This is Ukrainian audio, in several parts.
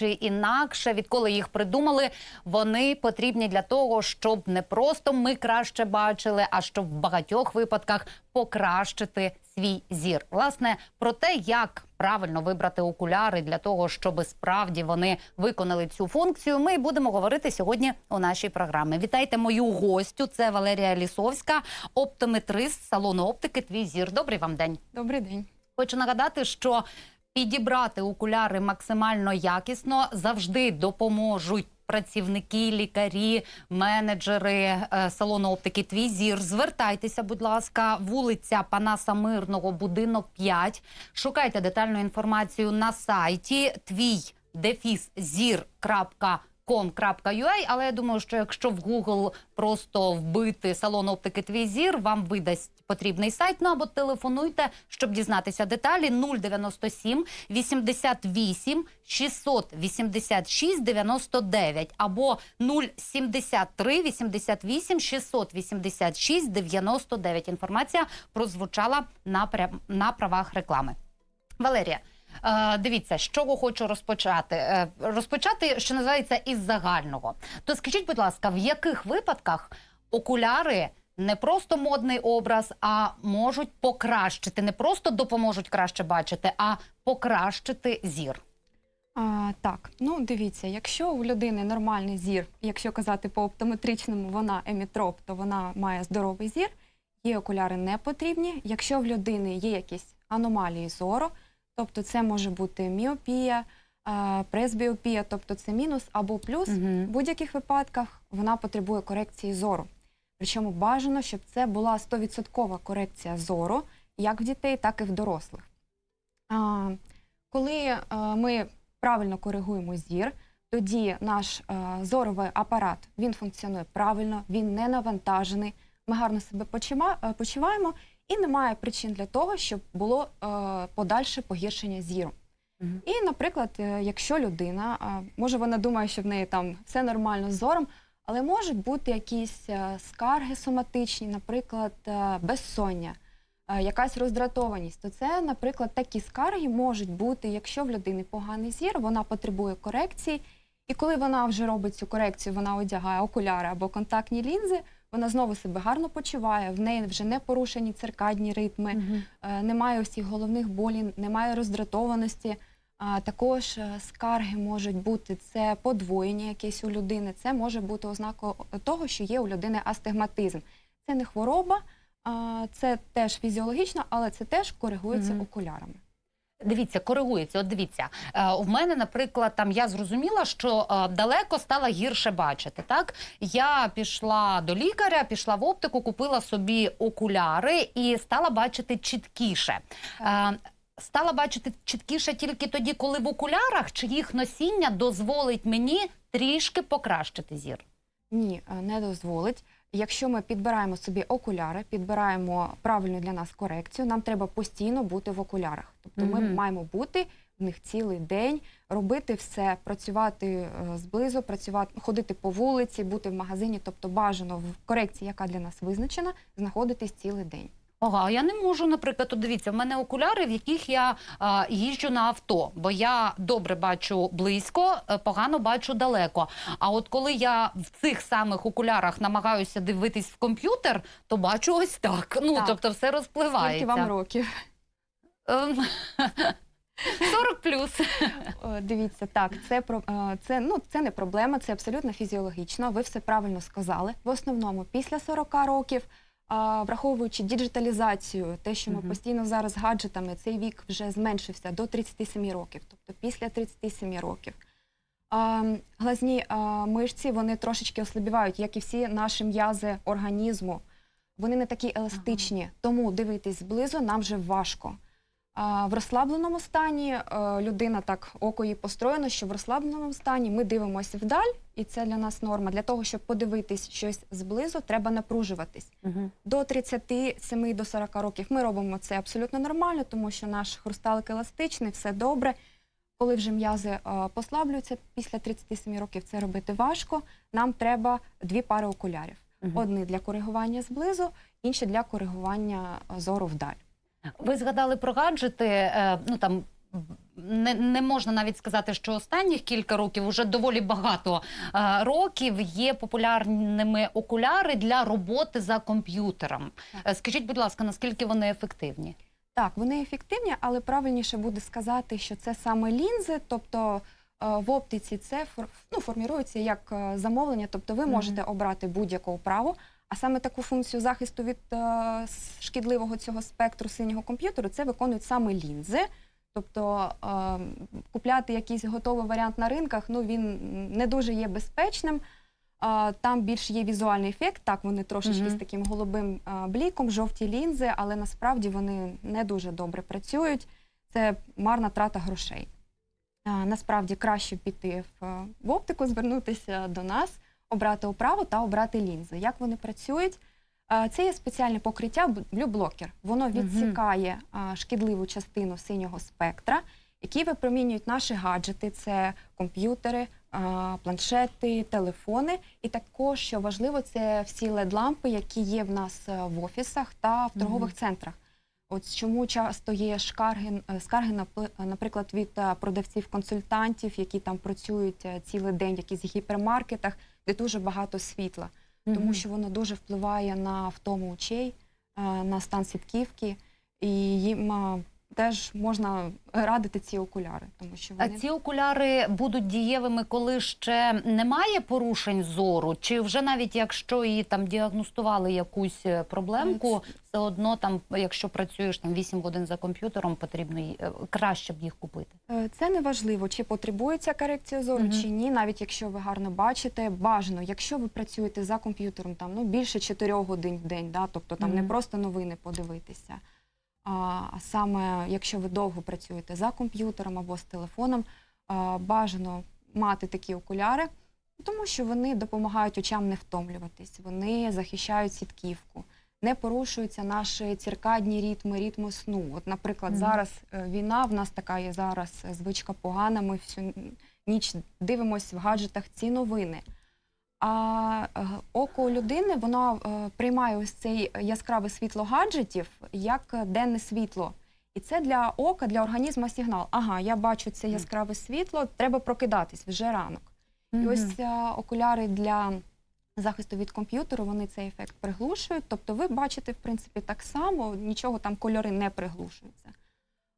чи інакше, відколи їх придумали, вони потрібні для того, щоб не просто ми краще бачили, а щоб в багатьох випадках покращити свій зір. Власне, про те, як правильно вибрати окуляри для того, щоб справді вони виконали цю функцію, ми будемо говорити сьогодні у нашій програмі. Вітайте мою гостю. Це Валерія Лісовська, оптометрист салону оптики. Твій зір. Добрий вам день. Добрий день. Хочу нагадати, що підібрати окуляри максимально якісно завжди допоможуть. Працівники, лікарі, менеджери е, салону оптики Твій зір. Звертайтеся, будь ласка, вулиця Панаса Мирного, будинок 5. Шукайте детальну інформацію на сайті твій дефіс але я думаю, що якщо в Google просто вбити салон оптики Твій зір, вам видасть потрібний сайт. Ну або телефонуйте, щоб дізнатися деталі 097 88 686 99 або 073 88 686 99. Інформація прозвучала на, на правах реклами. Валерія, дивіться, з чого хочу розпочати. Е, розпочати, що називається, із загального. То скажіть, будь ласка, в яких випадках окуляри не просто модний образ, а можуть покращити, не просто допоможуть краще бачити, а покращити зір? А, так, ну дивіться, якщо у людини нормальний зір, якщо казати по оптометричному, вона емітроп, то вона має здоровий зір, їй окуляри не потрібні. Якщо в людини є якісь аномалії зору, тобто це може бути міопія, пресбіопія, тобто це мінус або плюс, Мгм. в будь-яких випадках вона потребує корекції зору. Причому бажано, щоб це була 100% корекція зору, як в дітей, так і в дорослих. А, коли е, ми правильно коригуємо зір, тоді наш е, зоровий апарат він функціонує правильно, він не навантажений. Ми гарно себе е, почуваємо, і немає причин для того, щоб було е, подальше погіршення зіру. І, наприклад, е, якщо людина, може вона думає, що в неї там все нормально з зором, але можуть бути якісь е, скарги соматичні, наприклад, е, безсоння, е, якась роздратованість, то це, наприклад, такі скарги можуть бути, якщо в людини поганий зір, вона потребує корекції. І коли вона вже робить цю корекцію, вона одягає окуляри або контактні лінзи, вона знову себе гарно почуває, в неї вже не порушені циркадні ритми, е, немає усіх головних болів, немає роздратованості. А також е, скарги можуть бути це подвоєння якесь у людини. Це може бути ознакою того, що є у людини астигматизм. Це не хвороба, це теж фізіологічно, але це теж коригується Мгм. окулярами. Дивіться, коригується. От дивіться, е, у мене, наприклад, там я зрозуміла, що е, далеко стала гірше бачити. Так я пішла до лікаря, пішла в оптику, купила собі окуляри і стала бачити чіткіше. Е, Стала бачити чіткіше тільки тоді, коли в окулярах чи їх носіння дозволить мені трішки покращити зір. Ні, е, не дозволить. Якщо ми підбираємо собі окуляри, підбираємо правильну для нас корекцію, нам треба постійно бути в окулярах. Тобто ми Мгм. маємо бути в них цілий день, робити все, працювати е, зблизу, працювати, ходити по вулиці, бути в магазині. Тобто бажано в корекції, яка для нас визначена, знаходитись цілий день. Ага, я не можу, наприклад, от дивіться, в мене окуляри, в яких я а, їжджу на авто, бо я добре бачу близько, е, погано бачу далеко. А от коли я в цих самих окулярах намагаюся дивитись в комп'ютер, то бачу ось так. Ну Так. тобто, все розпливається. Скільки вам років? Ем, 40 плюс. Е, Дивіться, так, це е, це, ну, це не проблема, це абсолютно фізіологічно. Ви все правильно сказали. В основному після 40 років, а, враховуючи діджиталізацію, те, що ми Мгм. постійно зараз гаджетами, цей вік вже зменшився до 37 років, тобто після 37 років. А, глазні а, мишці вони трошечки ослабівають, як і всі наші м'язи організму. Вони не такі еластичні, тому дивитись зблизу нам вже важко. В розслабленому стані е, людина так око її построєно, що в розслабленому стані ми дивимося вдаль, і це для нас норма. Для того, щоб подивитись щось зблизу, треба напружуватись. До 37 до 40 років ми робимо це абсолютно нормально, тому що наш хрусталик еластичний, все добре. Коли вже м'язи е, послаблюються після 37 років, це робити важко. Нам треба дві пари окулярів: Мгм. одні для коригування зблизу, інші для коригування е, зору вдаль. Ви згадали про гаджети. е, Ну там не, не можна навіть сказати, що останніх кілька років, уже доволі багато е, років, є популярними окуляри для роботи за комп'ютером. Е, Скажіть, будь ласка, наскільки вони ефективні? Так, вони ефективні, але правильніше буде сказати, що це саме лінзи, тобто в оптиці це ну, формірується як замовлення, тобто ви можете обрати будь-яку оправу, а саме таку функцію захисту від е, шкідливого цього спектру синього комп'ютеру це виконують саме лінзи. Тобто е, купляти якийсь готовий варіант на ринках, ну він не дуже є безпечним. А, Там більш є візуальний ефект. Так, вони трошечки Мгм. з таким голубим а, бліком, жовті лінзи, але насправді вони не дуже добре працюють. Це марна трата грошей. А, Насправді краще піти в, е, в оптику, звернутися до нас, обрати оправу та обрати лінзи. Як вони працюють? Це є спеціальне покриття блю-блокер. Воно відсікає шкідливу частину синього спектра, які випромінюють наші гаджети: це комп'ютери, планшети, телефони. І також, що важливо, це всі LED-лампи, які є в нас е, в офісах та в торгових центрах. От чому часто є скарги, е, скарги наприклад, від е, продавців-консультантів, які там працюють е, цілий день в якихось гіпермаркетах, де дуже багато світла, тому що воно дуже впливає на втому очей, е, на стан сітківки, і їм теж можна радити ці окуляри, тому що А ці окуляри будуть дієвими, коли ще немає порушень зору, чи вже навіть якщо і там діагностували якусь е, проблемку, все одно там, якщо працюєш там 8 годин за комп'ютером, потрібно й- е, краще б їх купити. Е, Це не важливо, чи потребується корекція зору, Мгм. чи ні. Навіть якщо ви гарно бачите, бажано, якщо ви працюєте за комп'ютером, там ну більше 4 годин в день, да, тобто там не Мгм. просто новини подивитися. А, саме якщо ви довго працюєте за комп'ютером або з телефоном, бажано мати такі окуляри, тому що вони допомагають очам не втомлюватись, вони захищають сітківку. Не порушуються наші циркадні ритми, ритми сну. От, наприклад, Мгм. зараз е, війна, в нас така є зараз звичка погана. Ми всю ніч дивимося в гаджетах ці новини. А е, око людини воно е, приймає ось цей яскраве світло гаджетів як е, денне світло. І це для ока, для організму сигнал. Ага, я бачу це яскраве світло, треба прокидатись вже ранок. І ось окуляри для захисту від комп'ютеру, вони цей ефект приглушують. Тобто ви бачите, в принципі, так само, нічого там кольори не приглушуються.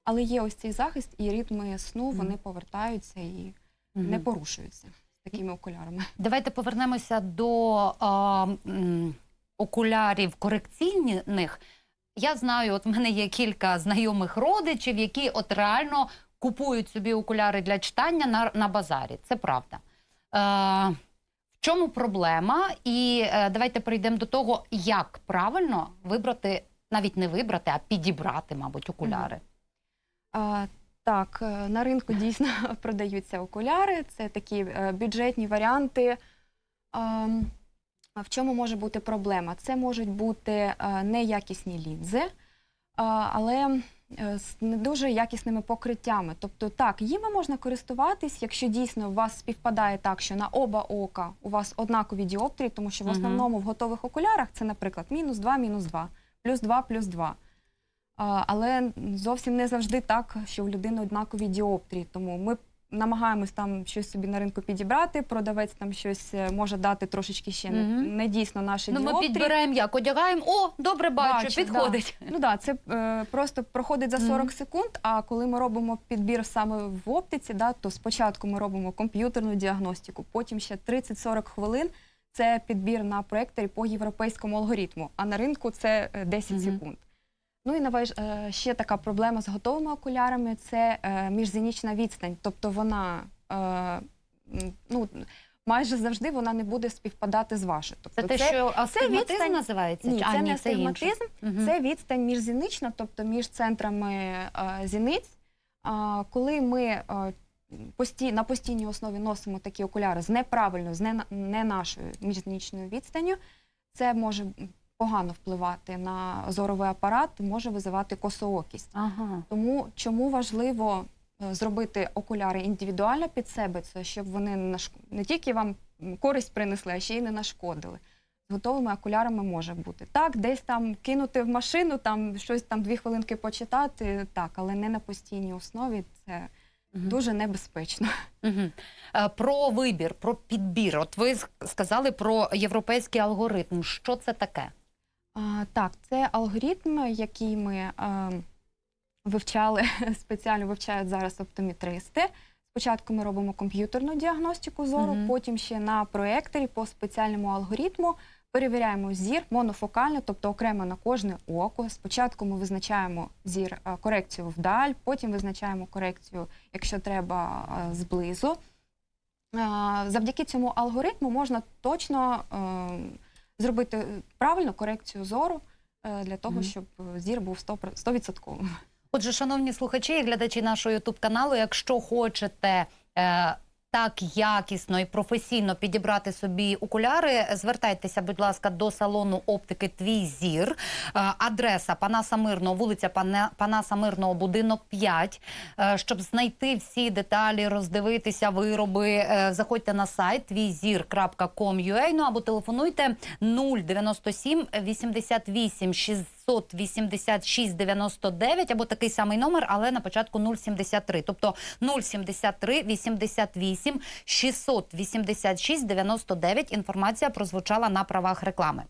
Але є ось цей захист, і ритми сну вони повертаються і не порушуються такими окулярами. Давайте повернемося до а, м, окулярів корекційних. Я знаю, от в мене є кілька знайомих родичів, які от реально купують собі окуляри для читання на, на базарі. Це правда. Е, в чому проблема? І е, давайте перейдемо до того, як правильно вибрати, навіть не вибрати, а підібрати, мабуть, окуляри. А, так, е, на ринку дійсно продаються окуляри. Це такі е, бюджетні варіанти. В чому може бути проблема? Це можуть бути е, неякісні лінзи, але з не дуже якісними покриттями. Тобто, так, їми можна користуватись, якщо дійсно у вас співпадає так, що на оба ока у вас однакові діоптрії, тому що в основному в готових окулярах це, наприклад, мінус 2, мінус 2, плюс 2, плюс 2. Але зовсім не завжди так, що у людини однакові діоптрії. Тому ми намагаємось там щось собі на ринку підібрати. Продавець там щось е, може дати трошечки ще не, Мгм. не дійсно наші Ну, ми діоптрії. підбираємо як, одягаємо, о, добре бачу, Бачу, підходить. Ну да, це е, просто проходить за 40 Мгм. секунд. А коли ми робимо підбір саме в оптиці, да, то спочатку ми робимо комп'ютерну діагностику, потім ще 30-40 хвилин. Це підбір на проекторі по європейському алгоритму, а на ринку це е, 10 Мгм. секунд. Ну і наваж- е, ще така проблема з готовими окулярами це е, міжзенічна відстань. Тобто вона е, ну, майже завжди вона не буде співпадати з вашою. Тобто Це те, що астигматизм відстань- називається? ні, а, це не інше. астигматизм, Мгм. це відстань міжзінична, тобто між центрами зіниць. Коли ми е, пості, на постійній основі носимо такі окуляри з неправильною, з не, не нашою міжзіничною відстанню, це може погано впливати на зоровий апарат, може визивати косоокість. Ага. Тому чому важливо е, зробити окуляри індивідуально під себе, це щоб вони не, наш... не тільки вам користь принесли, а ще й не нашкодили. З готовими окулярами може бути. Так, десь там кинути в машину, там щось там дві хвилинки почитати, так, але не на постійній основі. Це Мгм. дуже небезпечно. Е, Про вибір, про підбір. От ви сказали про європейський алгоритм. Що це таке? Так, це алгоритм, який ми е, вивчали, спеціально вивчають зараз оптометристи. Спочатку ми робимо комп'ютерну діагностику зору, Мгм. потім ще на проекторі по спеціальному алгоритму перевіряємо зір монофокально, тобто окремо на кожне око. Спочатку ми визначаємо зір е, корекцію вдаль, потім визначаємо корекцію, якщо треба, е, зблизу. Завдяки цьому алгоритму можна точно зробити правильну корекцію зору е, для того, Мгм. щоб зір був 100%, 100%. Отже, шановні слухачі і глядачі нашого ютуб каналу, якщо хочете. Так якісно і професійно підібрати собі окуляри, звертайтеся, будь ласка, до салону оптики Твій зір. Е, адреса Панаса Мирного, вулиця Пана- Панаса Мирного, будинок 5. Е, щоб знайти всі деталі, роздивитися вироби, е, заходьте на сайт твійзір.com.ua, ну або телефонуйте 097 88 686 99 або такий самий номер, але на початку 073. Тобто 073 88 686 99. Інформація прозвучала на правах реклами.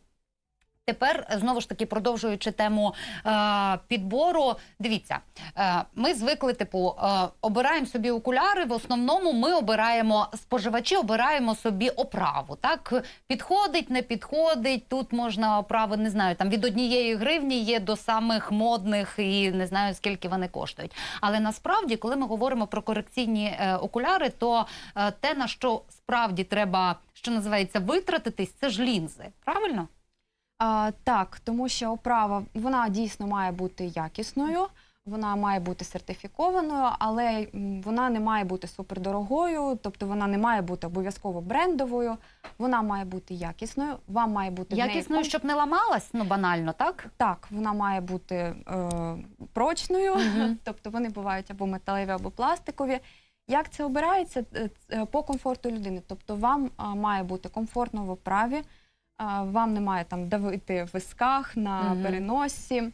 Тепер знову ж таки продовжуючи тему е, підбору, дивіться, е, ми звикли, типу, е, обираємо собі окуляри. В основному ми обираємо споживачі, обираємо собі оправу. Так підходить, не підходить. Тут можна оправи, не знаю, там від однієї гривні є до самих модних і не знаю скільки вони коштують. Але насправді, коли ми говоримо про корекційні е, окуляри, то е, те на що справді треба, що називається, витратитись, це ж лінзи. Правильно? А, так, тому що оправа вона дійсно має бути якісною, вона має бути сертифікованою, але вона не має бути супердорогою, тобто вона не має бути обов'язково брендовою, вона має бути якісною, вам має бути в неї Якісною, щоб не ламалась, ну банально, так? Так, вона має бути е, прочною, тобто вони бувають або металеві, або пластикові. Як це обирається? Е, е, По комфорту людини. Тобто вам а, має бути комфортно в оправі, вам не має там давити в висках, на Мгм. переносі.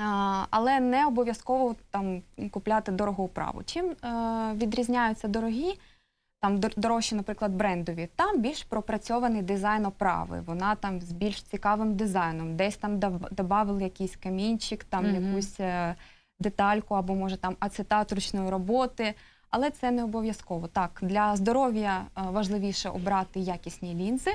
А, Але не обов'язково там купляти дорогу оправу. Чим е, відрізняються дорогі, там дорожчі, наприклад, брендові, там більш пропрацьований дизайн оправи. Вона там з більш цікавим дизайном, десь там додали якийсь камінчик, там Мгм. якусь е, детальку, або може там ацетат ручної роботи. Але це не обов'язково. Так, для здоров'я е, важливіше обрати якісні лінзи.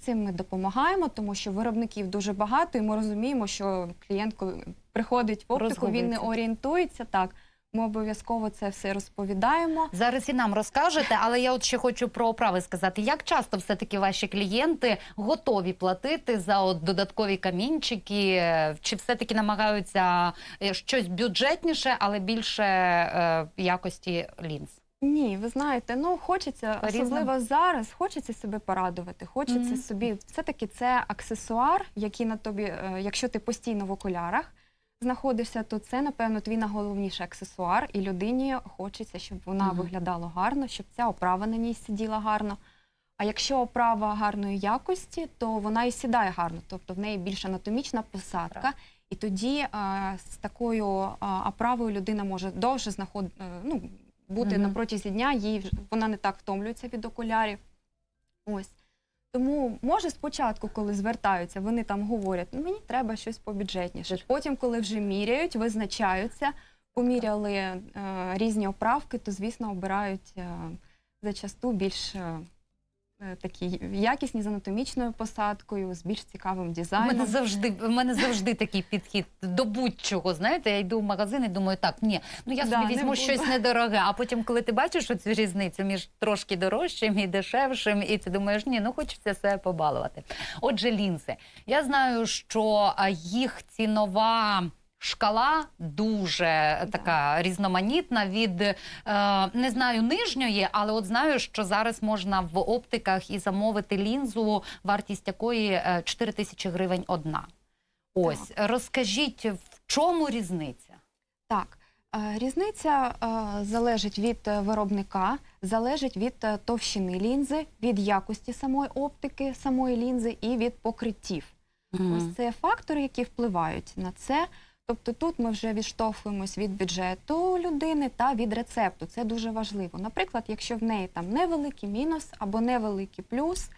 Цим ми допомагаємо, тому що виробників дуже багато, і ми розуміємо, що клієнт, коли приходить в оптику, він не орієнтується. Так, ми обов'язково це все розповідаємо. Зараз і нам розкажете, але я от ще хочу про оправи сказати. Як часто все-таки ваші клієнти готові платити за от додаткові камінчики? Чи все-таки намагаються е, щось бюджетніше, але більше е, якості лінз? Ні, ви знаєте, ну хочеться, По-різному. особливо зараз, хочеться себе порадувати. Хочеться Мгм. собі. Все-таки це аксесуар, який на тобі, е, якщо ти постійно в окулярах знаходишся, то це, напевно, твій найголовніший аксесуар, і людині хочеться, щоб вона Мгм. виглядала гарно, щоб ця оправа на ній сиділа гарно. А якщо оправа гарної якості, то вона і сідає гарно, тобто в неї більш анатомічна посадка. І тоді е, з такою е, оправою людина може довше знаход... ну, бути угу. на протязі дня, їй вже- вона не так втомлюється від окулярів. Ось. Тому може спочатку, коли звертаються, вони там говорять, ну мені треба щось побюджетніше. Потім, коли вже міряють, визначаються, поміряли е, різні оправки, то звісно обирають е, зачасту більш е, такі якісні з анатомічною посадкою, з більш цікавим У мене завжди в мене завжди такий підхід до будь-чого. Знаєте, я йду в магазин і думаю, так ні, ну я собі не візьму буду. щось недороге. А потім, коли ти бачиш оцю різницю між трошки дорожчим і дешевшим, і ти думаєш, ні, ну хочеться себе побалувати. Отже, лінзи. Я знаю, що їх цінова. Шкала дуже така різноманітна від е, не знаю нижньої, але от знаю, що зараз можна в оптиках і замовити лінзу, вартість якої е, 4 тисячі гривень одна. Ось розкажіть, в чому різниця? Так. Е, Різниця е, залежить від е, виробника, залежить від е, товщини лінзи, від якості самої оптики, самої лінзи і від покриттів. Ось це фактори, які впливають на це. Тобто тут ми вже відштовхуємось від бюджету людини та від рецепту. Це дуже важливо. Наприклад, якщо в неї там невеликий мінус або невеликий плюс,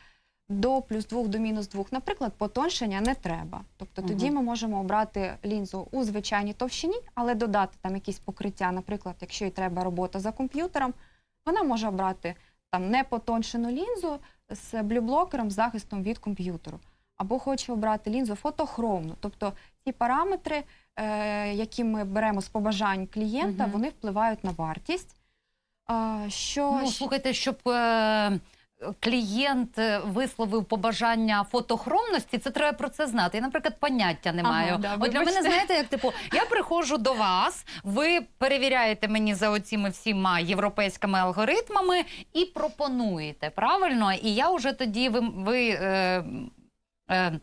до плюс 2 до мінус 2, наприклад, потоншення не треба. Тобто тоді ми можемо обрати лінзу у звичайній товщині, але додати там якісь покриття. Наприклад, якщо їй треба робота за комп'ютером, вона може обрати там непотоншену лінзу з блюблокером з захистом від комп'ютеру. Або хоче обрати лінзу фотохромну. Тобто ці параметри, які ми беремо з побажань клієнта, Мгм. вони впливають на вартість. Що Ну, слухайте, щоб е, клієнт е, висловив побажання фотохромності, це треба про це знати. Я, наприклад, поняття не Ага, маю. да, От для мене, знаєте, як типу, я приходжу до вас, ви перевіряєте мені за оціми всіма європейськими алгоритмами і пропонуєте, правильно? І я вже тоді ви. ви е, е,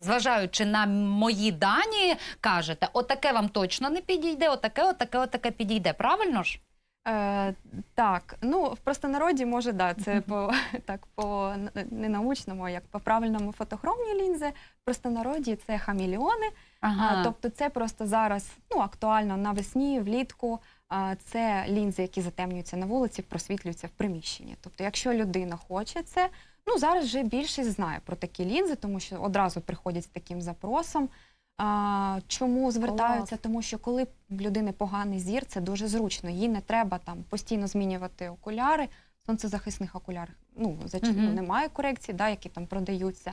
Зважаючи на мої дані, кажете, отаке вам точно не підійде, отаке, отаке, отаке підійде. Правильно ж? Е, так, ну в простонароді може да, це по так по н- не научному, а як по правильному фотохромні лінзи. В простонароді це хаміліони. А, тобто це просто зараз ну, актуально навесні, влітку. А, це лінзи, які затемнюються на вулиці, просвітлюються в приміщенні. Тобто, якщо людина хоче це, ну зараз вже більшість знає про такі лінзи, тому що одразу приходять з таким запросом. А, чому звертаються? Тому що коли в людини поганий зір, це дуже зручно. Їй не треба там постійно змінювати окуляри, сонцезахисних окулярів. Ну, за чим Мгм. немає корекцій, да, які там продаються.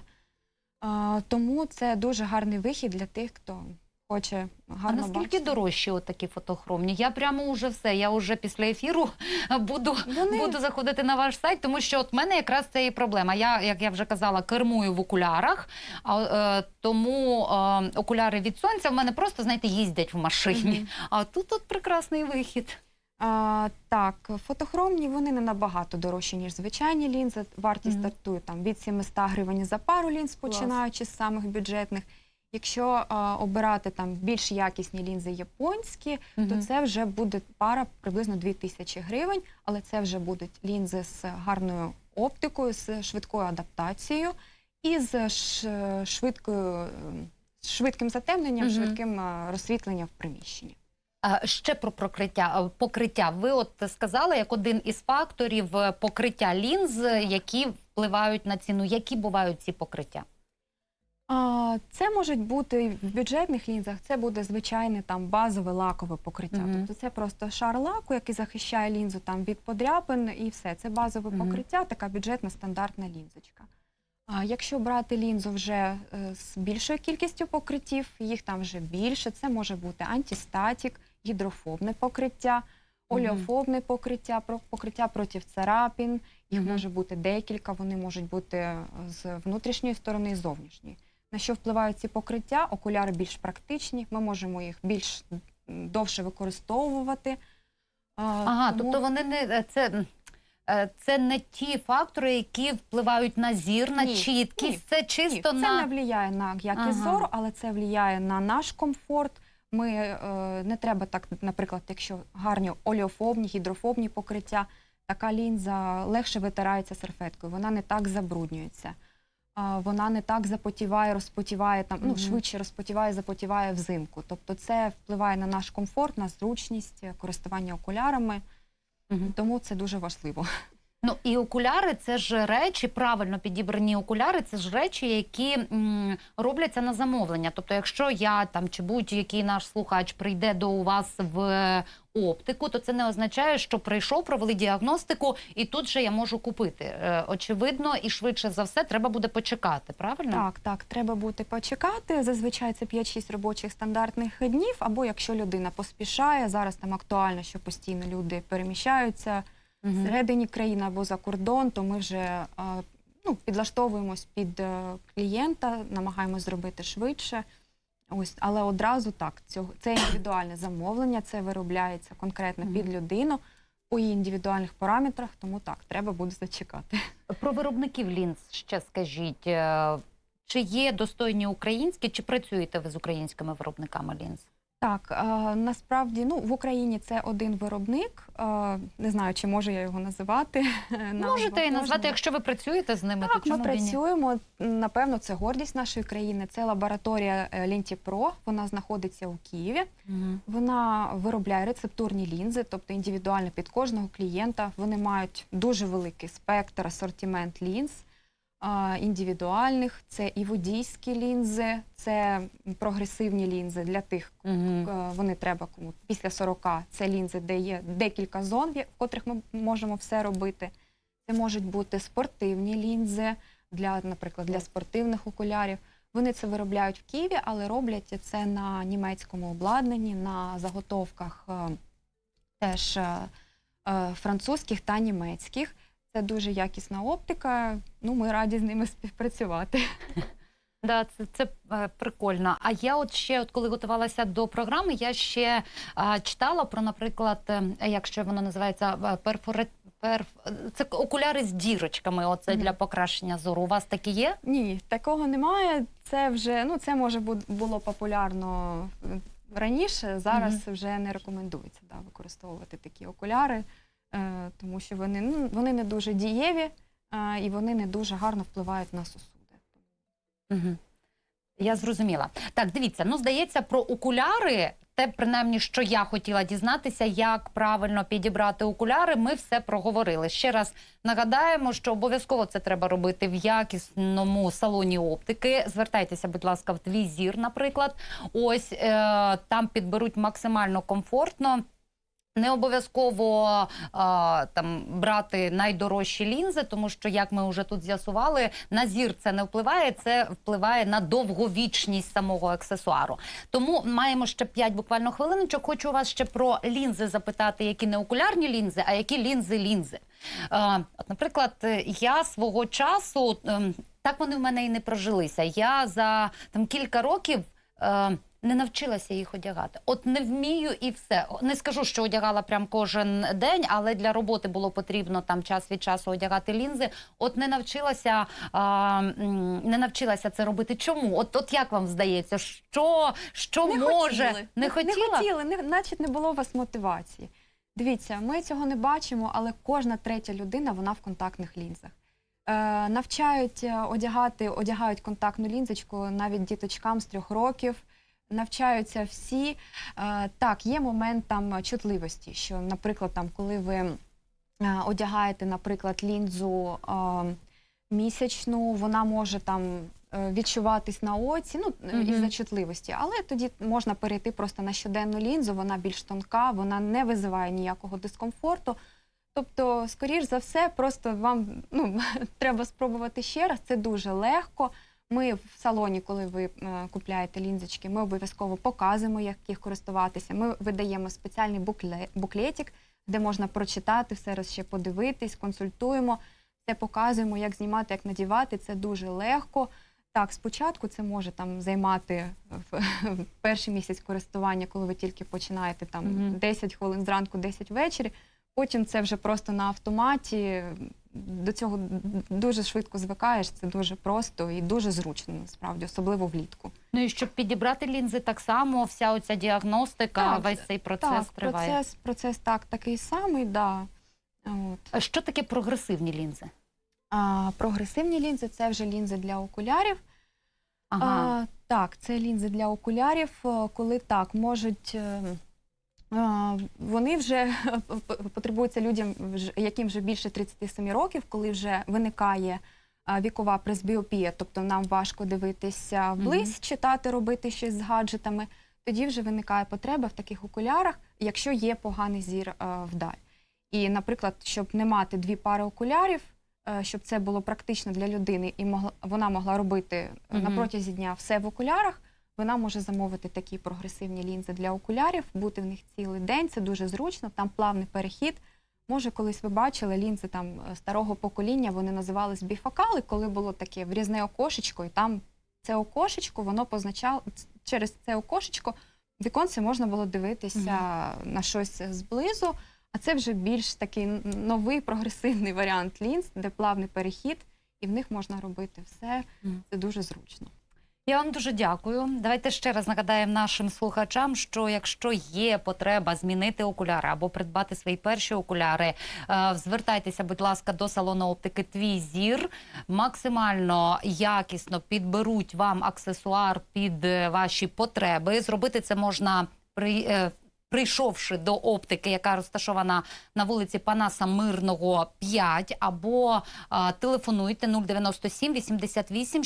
А, тому це дуже гарний вихід для тих, хто хоче А гарно наскільки бачити. дорожчі от такі фотохромні? Я прямо уже все. Я вже після ефіру буду, Вони- буду заходити на ваш сайт, тому що от в мене якраз це і проблема. Я, як я вже казала, кермую в окулярах, а е, тому е, окуляри від сонця в мене просто знаєте їздять в машині. А тут от прекрасний вихід. А, так, фотохромні вони не набагато дорожчі, ніж звичайні лінзи. Вартість Мгм. стартує там від 700 гривень за пару лінз, Клас. починаючи з самих бюджетних. Якщо а, обирати там більш якісні лінзи японські, то це вже буде пара приблизно 2000 гривень, але це вже будуть лінзи з гарною оптикою, з швидкою адаптацією і з швидкою, ем, швидким затемненням, Мгм. швидким розсвітленням в приміщенні. А ще про прокриття е, покриття. Ви от сказали як один із факторів е, покриття лінз, е, які впливають на ціну. Які бувають ці покриття? А, Це можуть бути в бюджетних лінзах, це буде звичайне там базове лакове покриття. Мгм. Тобто це просто шар лаку, який захищає лінзу там від подряпин, і все. Це базове Мгм. покриття, така бюджетна стандартна лінзочка. А якщо брати лінзу вже е, з більшою кількістю покриттів, їх там вже більше. Це може бути антистатік, гідрофобне покриття, олеофобне покриття, про- покриття проти царапін. Їх Мгм. може бути декілька, вони можуть бути е, з внутрішньої сторони і зовнішньої. На що впливають ці покриття? Окуляри більш практичні, ми можемо їх більш довше використовувати. Ага, тому- тобто вони не е, це. е, Це не ті фактори, які впливають на зір, на Ні, чіткість. ні, Це Ні, чисто це на не впливає на якість Ага. зору, але це впливає на наш комфорт. Ми е, не треба так, наприклад, якщо гарні олеофобні, гідрофобні покриття, така лінза легше витирається серфеткою, вона не так забруднюється. Вона не так запотіває, розпотіває там, ну швидше розпотіває, запотіває взимку. Тобто це впливає на наш комфорт, на зручність користування окулярами, тому це дуже важливо. Ну і окуляри це ж речі, правильно підібрані окуляри, це ж речі, які м, робляться на замовлення. Тобто, якщо я там чи будь-який наш слухач прийде до вас в оптику, то це не означає, що прийшов, провели діагностику, і тут же я можу купити. Е, очевидно, і швидше за все треба буде почекати. Правильно? Так, так, треба бути почекати. Зазвичай це 5-6 робочих стандартних днів. Або якщо людина поспішає, зараз там актуально, що постійно люди переміщаються Мгм. всередині країни або за кордон, то ми вже е, ну, підлаштовуємось під е, клієнта, намагаємось зробити швидше. Ось, але одразу так, цього це індивідуальне замовлення, це виробляється конкретно під людину по її індивідуальних параметрах, тому так, треба буде зачекати. Про виробників лінз ще скажіть. е, Чи є достойні українські, чи працюєте ви з українськими виробниками лінз? Так, е, насправді ну, в Україні це один виробник. Е, не знаю, чи можу я його називати. Можете і назвати, якщо ви працюєте з ними, Так, то ми чому ні? працюємо. Напевно, це гордість нашої країни. Це лабораторія е, Лінтіпро. Вона знаходиться у Києві. Мгм. Вона виробляє рецептурні лінзи, тобто індивідуально під кожного клієнта. Вони мають дуже великий спектр, асортимент лінз. Індивідуальних, це і водійські лінзи, це прогресивні лінзи для тих. Е, Вони треба кому після 40. Це лінзи, де є декілька зон, в котрих ми можемо все робити. Це можуть бути спортивні лінзи для, наприклад, для спортивних окулярів. Вони це виробляють в Києві, але роблять це на німецькому обладнанні, на заготовках е, теж е, французьких та німецьких. Це дуже якісна оптика. Ну, ми раді з ними співпрацювати. Да, це, це е, прикольно. А я от ще, от коли готувалася до програми, я ще е, читала про, наприклад, е, як воно називається, е, перфоре... перф... це окуляри з дірочками. Оце Мгм. для покращення зору. У вас такі є? Ні, такого немає. Це вже ну це може бу- було популярно раніше. Зараз вже не рекомендується да, використовувати такі окуляри, тому що вони ну вони не дуже дієві е, і вони не дуже гарно впливають на сосуди. Угу. Я зрозуміла. Так, дивіться, ну здається, про окуляри. Те, принаймні, що я хотіла дізнатися, як правильно підібрати окуляри, ми все проговорили. Ще раз нагадаємо, що обов'язково це треба робити в якісному салоні оптики. Звертайтеся, будь ласка, в твій зір, наприклад. Ось е, там підберуть максимально комфортно. Не обов'язково там брати найдорожчі лінзи, тому що, як ми вже тут з'ясували, на зір це не впливає, це впливає на довговічність самого аксесуару. Тому маємо ще 5 буквально хвилиночок. Хочу вас ще про лінзи запитати, які не окулярні лінзи, а які лінзи-лінзи. От, наприклад, я свого часу ем, так вони в мене і не прожилися. Я за там кілька років. Не навчилася їх одягати. От не вмію і все. Не скажу, що одягала прям кожен день, але для роботи було потрібно там час від часу одягати лінзи. От не навчилася, а, не навчилася це робити. Чому? От, от як вам здається, що, що може хотіли. не хотіла? Не хотіли, не, значить не було у вас мотивації. Дивіться, ми цього не бачимо, але кожна третя людина вона в контактних лінзах. Е, навчають е, одягати, одягають контактну лінзочку навіть діточкам з трьох років. Навчаються всі. Е, так, є момент там чутливості, що, наприклад, там, коли ви е, одягаєте, наприклад, лінзу е, місячну, вона може там відчуватись на оці, ну е, Мгм. із-за чутливості. Але тоді можна перейти просто на щоденну лінзу, вона більш тонка, вона не визиває ніякого дискомфорту. Тобто, скоріш за все, просто вам ну, треба спробувати ще раз. Це дуже легко. Ми в салоні, коли ви е, купляєте лінзочки, ми обов'язково показуємо, як їх користуватися. Ми видаємо спеціальний буклетик, де можна прочитати, все раз ще подивитись, консультуємо, все показуємо, як знімати, як надівати. Це дуже легко. Так, спочатку це може там займати в, в перший місяць користування, коли ви тільки починаєте там Мгм. 10 хвилин зранку, 10 ввечері. Потім це вже просто на автоматі. До цього дуже швидко звикаєш. Це дуже просто і дуже зручно, насправді, особливо влітку. Ну і щоб підібрати лінзи, так само вся оця діагностика, Так, весь цей процес так, триває. процес, процес так такий самий, да. От. А Що таке прогресивні лінзи? А, прогресивні лінзи це вже лінзи для окулярів. Ага. А, так, це лінзи для окулярів, е, коли так можуть. Вони вже потребуються людям, яким вже більше 37 років, коли вже виникає вікова пресбіопія, тобто нам важко дивитися вблизь, Мгм. читати, робити щось з гаджетами. Тоді вже виникає потреба в таких окулярах, якщо є поганий зір вдаль. І, наприклад, щоб не мати дві пари окулярів, е, щоб це було практично для людини, і могла вона могла робити е, на протязі дня все в окулярах. Вона може замовити такі прогресивні лінзи для окулярів, бути в них цілий день. Це дуже зручно. Там плавний перехід. Може, колись ви бачили лінзи там е, старого покоління, вони називались біфокали, коли було таке врізне окошечко, і там це окошечко, воно позначало через це окошечко віконце можна було дивитися на щось зблизу. А це вже більш такий новий прогресивний варіант лінз, де плавний перехід, і в них можна робити все. Мгм. Це дуже зручно. Я вам дуже дякую. Давайте ще раз нагадаємо нашим слухачам, що якщо є потреба змінити окуляри або придбати свої перші окуляри, е, звертайтеся, будь ласка, до салону оптики Твій зір. Максимально якісно підберуть вам аксесуар під е, ваші потреби. Зробити це можна при. Прийшовши до оптики, яка розташована на вулиці Панаса Мирного 5, або а, телефонуйте 097 88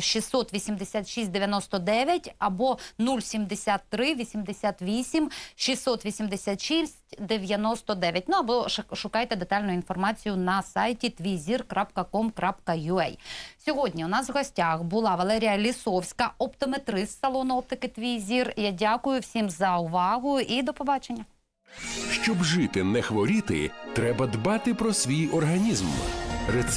686 99 або 073 88 686 99. Ну або шукайте детальну інформацію на сайті твізір.com.ua. Сьогодні у нас в гостях була Валерія Лісовська, оптометрист салону оптики Твізір. Я дякую всім за увагу і до побачення. Щоб жити, не хворіти, треба дбати про свій організм. Рецепт